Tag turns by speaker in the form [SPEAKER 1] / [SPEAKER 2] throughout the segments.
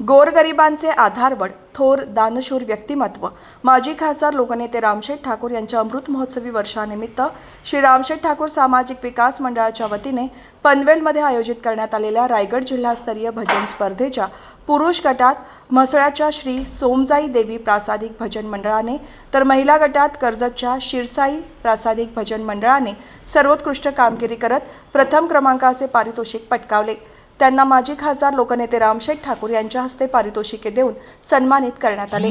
[SPEAKER 1] गोरगरिबांचे आधारवड थोर दानशूर व्यक्तिमत्व. माजी खासदार लोकनेते रामशेठ ठाकूर यांच्या अमृत महोत्सवी वर्षानिमित्त श्री रामशेठ ठाकूर सामाजिक विकास मंडळाच्या वतीने पनवेलमध्ये आयोजित करण्यात आलेल्या रायगड जिल्हास्तरीय भजन स्पर्धेच्या पुरुष गटात म्हसळ्याच्या श्री सोमजाई देवी प्रासादिक भजन मंडळाने तर महिला गटात कर्जतच्या शिरसाई प्रासादिक भजन मंडळाने सर्वोत्कृष्ट कामगिरी करत प्रथम क्रमांकाचे पारितोषिक पटकावले. त्यांना माजी खासदार लोकनेते रामशेठ ठाकूर यांच्या हस्ते पारितोषिके देऊन सन्मानित करण्यात आले.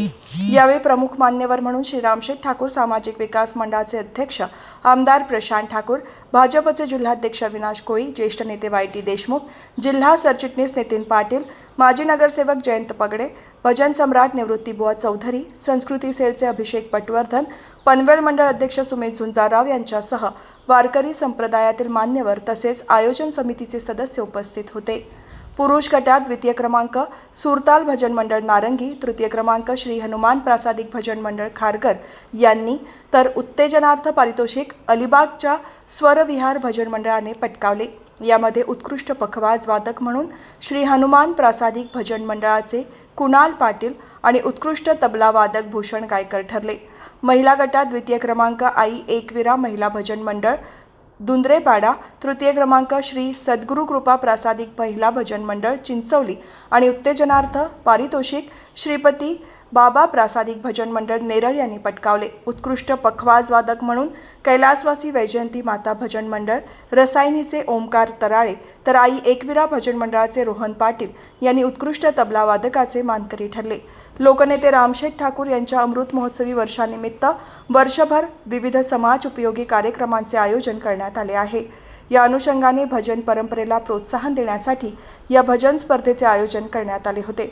[SPEAKER 1] यावेळी प्रमुख मान्यवर म्हणून श्री रामशेठ ठाकूर सामाजिक विकास मंडळाचे अध्यक्ष आमदार प्रशांत ठाकूर भाजपचे जिल्हाध्यक्ष अविनाश कोळी ज्येष्ठ नेते वाय टी देशमुख जिल्हा सरचिटणीस नितीन पाटील माजी नगरसेवक जयंत पगडे भजन सम्राट निवृत्तीबुवा चौधरी संस्कृती सेलचे अभिषेक पटवर्धन पनवेल मंडळ अध्यक्ष सुमित झुंजाराव यांच्यासह वारकरी संप्रदायातील मान्यवर तसेच आयोजन समितीचे सदस्य उपस्थित होते. पुरुष गटात द्वितीय क्रमांक सुरताल भजन मंडळ नारंगी तृतीय क्रमांक श्री हनुमान प्रासादिक भजन मंडळ खारगर यांनी तर उत्तेजनार्थ पारितोषिक अलिबागच्या स्वरविहार भजन मंडळाने पटकावले. यामध्ये उत्कृष्ट पखवाज वादक म्हणून श्री हनुमान प्रासादिक भजन मंडळाचे कुणाल पाटील आणि उत्कृष्ट तबला वादक भूषण गायकर ठरले. महिला गटात द्वितीय क्रमांक आई एकविरा महिला भजन मंडळ दुंद्रेपाडा तृतीय क्रमांक श्री सद्गुरू कृपा प्रासादिक महिला भजन मंडळ चिंचवली आणि उत्तेजनार्थ पारितोषिक श्रीपती बाबा प्रासादिक भजन मंडळ नेरळ यांनी पटकावले. उत्कृष्ट पखवाज वादक म्हणून कैलासवासी वैजयंती माता भजन मंडळ रसायनीचे ओमकार तराळे तर आई एकविरा भजन मंडळाचे रोहन पाटील यांनी उत्कृष्ट तबला वादकाचे मानकरी ठरले. लोकनेते रामशेठ ठाकूर यांच्या अमृत महोत्सवी वर्षानिमित्त वर्षभर विविध समाज उपयोगी कार्यक्रमांचे आयोजन करण्यात आले आहे. या अनुषंगाने भजन परंपरेला प्रोत्साहन देण्यासाठी या भजन स्पर्धेचे आयोजन करण्यात आले होते.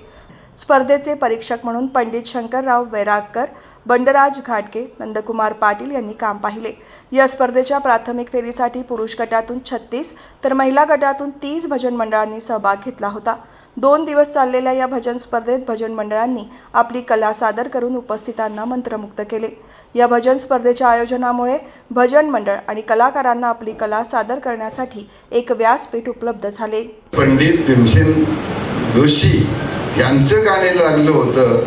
[SPEAKER 1] स्पर्धेचे परीक्षक म्हणून पंडित शंकरराव वैरागकर बंडराज घाटगे नंदकुमार पाटील यांनी काम पाहिले. या स्पर्धेच्या प्राथमिक फेरीसाठी पुरुष गटातून छत्तीस तर महिला गटातून तीस भजन मंडळांनी सहभाग घेतला होता. दोन दिवस चाललेल्या या भजन स्पर्धेत भजन मंडळांनी आपली कला सादर करून उपस्थितांना मंत्रमुग्ध केले. या भजन स्पर्धेच्या आयोजनामुळे भजन मंडळ आणि कलाकारांना आपली कला सादर करण्यासाठी एक व्यासपीठ उपलब्ध झाले.
[SPEAKER 2] पंडित भीमसेन जोशी यांचं गाणे लागलं होतं.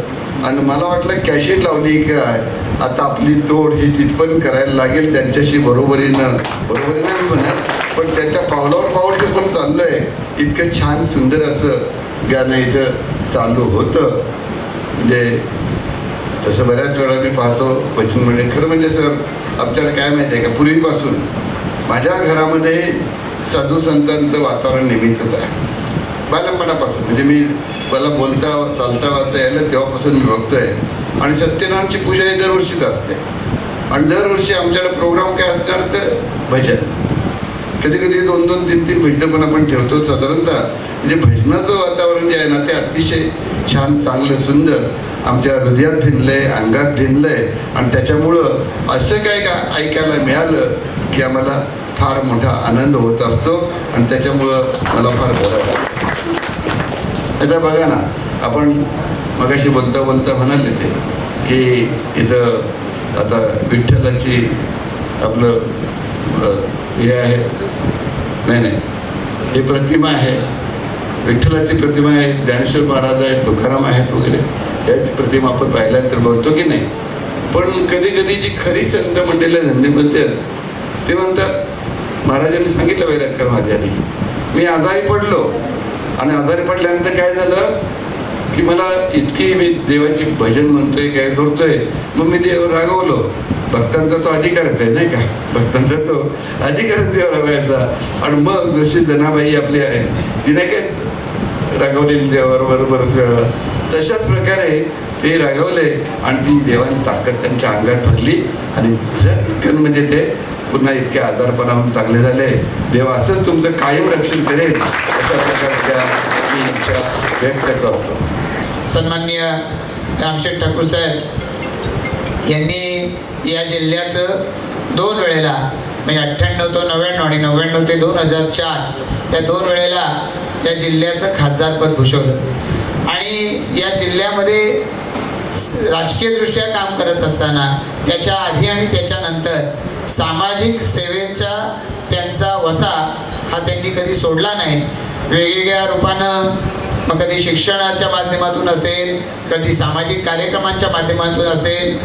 [SPEAKER 2] आणि मला वाटलं कॅशिट लावली काय? आता आपली तोड ही तिथपण करायला लागेल त्यांच्याशी बरोबरीनं. बरोबरीनं मी म्हणत पण त्याच्या पावलावर पाऊल पण चाललं आहे इतकं छान सुंदर असं गाणं इथं चालू होतं. म्हणजे तसं बऱ्याच वेळा मी पाहतो पश्चिम म्हणजे खरं म्हणजे सर आमच्याकडे काय माहिती आहे का? पूर्वीपासून माझ्या घरामध्ये साधू संतांचं वातावरण नेहमीच आहे. बालपणापासून. म्हणजे मी मला बोलता चालता वाचता यायला तेव्हापासून मी बघतोय. आणि सत्यनारायणची पूजा ही दरवर्षीच असते. आणि दरवर्षी आमच्याकडे प्रोग्राम काय असणार तर भजन. कधी कधी दोन दोन तीन तीन भजनं पण आपण ठेवतो साधारणतः. म्हणजे भजनाचं वातावरण जे आहे ना ते अतिशय छान चांगलं सुंदर आमच्या हृदयात भिनलंय अंगात भिनलंय. आणि त्याच्यामुळं असं काय का ऐकायला मिळालं की आम्हाला फार मोठा आनंद होत असतो. आणि त्याच्यामुळं मला फार बरं वाटतं. आता बघा ना आपण मगाशी बोलता बोलता म्हणाले ते की इथं आता विठ्ठलाची आपलं हे आहे. नाही नाही. हे प्रतिमा आहे. विठ्ठलाची प्रतिमा आहे ज्ञानेश्वर महाराज आहेत तुकाराम आहेत वगैरे. त्याची प्रतिमा आपण पाहिल्यानंतर बोलतो की नाही. पण कधी कधी जी खरी संत मंडळी धंदे म्हणतात ते म्हणतात महाराजांनी सांगितलं वैरागकर माझ्या आधी. मी आजारी पडलो आणि आजारी पडल्यानंतर काय झालं? की मला इतकी मी देवाची भजन म्हणतोय काय करतोय मग मी देव रागवलो. भक्तांचा तो अधिकारच आहे नाही का? भक्तांचा तो अधिकारच देव रागायचा. आणि मग जशी जनाबाई आपली आहे तिने काय रागवलेली देवाबरोबर बरंच वेळा? तशाच प्रकारे ते रागवले आणि ती देवानी ताकद त्यांच्या अंगात भरली आणि झटकन म्हणजे ते पुन्हा इतके आजारपणाहून चांगले झाले. देव असंच तुमचं कायम रक्षण करेल अशा प्रकारच्या मी इच्छा व्यक्त करतो.
[SPEAKER 3] सन्माननीय रामशेठ ठाकूर साहेब यांनी या जिल्ह्याचं दोन वेळेला म्हणजे अठ्ठ्याण्णव तो नव्याण्णव आणि नव्याण्णव ते दोन हजार चार या दोन वेळेला या जिल्ह्याचं खासदारपद भूषवलं. आणि या जिल्ह्यामध्ये राजकीयदृष्ट्या काम करत असताना त्याच्या आधी आणि त्याच्यानंतर सामाजिक सेवेचा त्यांचा वसा हा त्यांनी कधी सोडला नाही. वेगवेगळ्या रूपानं मग कधी शिक्षणाच्या माध्यमातून असेल कधी सामाजिक कार्यक्रमांच्या माध्यमातून असेल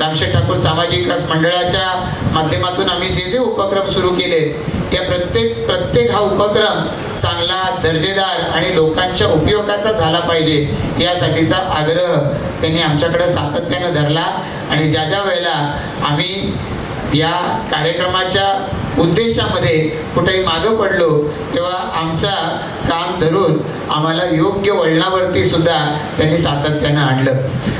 [SPEAKER 3] रामशेठ ठाकूर सामाजिक विकास मंडळाच्या माध्यमातून आम्ही जे जे उपक्रम सुरू केले या प्रत्येक प्रत्येक हा उपक्रम चांगला दर्जेदार आणि लोकांच्या उपयोगाचा झाला पाहिजे यासाठीचा आग्रह त्यांनी आमच्याकडं सातत्यानं धरला आणि ज्या ज्या वेळेला आम्ही या कार्यक्रमाच्या उद्देशामध्ये कुठेही मागं पडलो तेव्हा आमचा काम धरून आम्हाला योग्य वळणावरती सुद्धा त्यांनी सातत्यानं आणलं.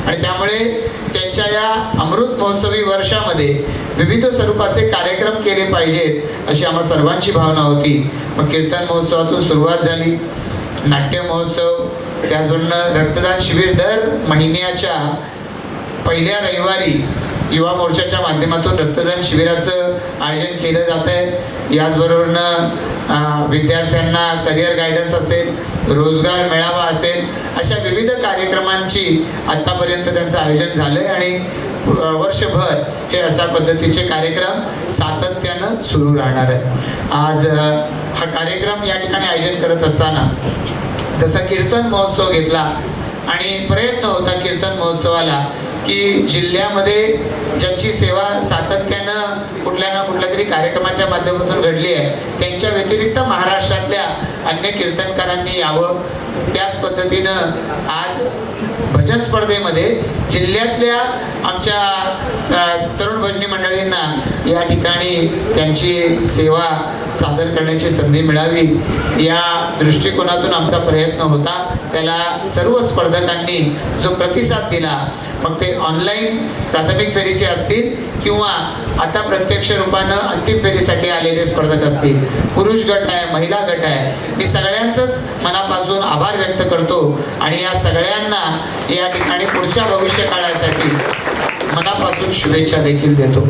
[SPEAKER 3] आणि त्यामुळे त्यांच्या या अमृत महोत्सवी वर्षामध्ये विविध स्वरूपाचे कार्यक्रम केले पाहिजेत अशी आम्हा सर्वांची भावना होती. मग कीर्तन महोत्सवातून सुरुवात झाली. नाट्य महोत्सव त्याचबरोबर रक्तदान शिबिर दर महिन्याच्या पहिल्या रविवारी युवा मोर्चाच्या माध्यमातून रक्तदान शिबिराचं आयोजन केलं जात आहे. याचबरोबरनं विद्यार्थ्यांना करिअर गायडन्स असेल रोजगार मेळावा असेल अशा विविध कार्यक्रमांची आत्तापर्यंत त्यांचं आयोजन झालं आहे आणि वर्षभर हे अशा पद्धतीचे कार्यक्रम सातत्यानं सुरू राहणार आहे आज हा कार्यक्रम या ठिकाणी आयोजन करत असताना जसा कीर्तन महोत्सव घेतला आणि प्रयत्न होता कीर्तन महोत्सवाला की जिल्ह्यामध्ये ज्यांची सेवा सातत्यानं कुठल्या ना कुठल्या तरी कार्यक्रमाच्या माध्यमातून घडली आहे त्यांच्या व्यतिरिक्त महाराष्ट्रातल्या अन्य कीर्तनकारांनी यावं. त्याच पद्धतीनं आज भजन स्पर्धेमध्ये जिल्ह्यातल्या आमच्या तरुण भजनी मंडळींना या ठिकाणी त्यांची सेवा सादर करण्याची संधी मिळावी या दृष्टिकोनातून आमचा प्रयत्न होता. त्याला सर्व स्पर्धकांनी जो प्रतिसाद दिला मग ते ऑनलाईन प्राथमिक फेरीचे असतील किंवा आता प्रत्यक्ष रूपानं अंतिम फेरीसाठी आलेले स्पर्धक असतील. पुरुष गट आहे महिला गट आहे. मी सगळ्यांचंच मनापासून आभार व्यक्त करतो आणि या सगळ्यांना या ठिकाणी पुढच्या भविष्य काळासाठी मनापासून शुभेच्छा देखील देतो.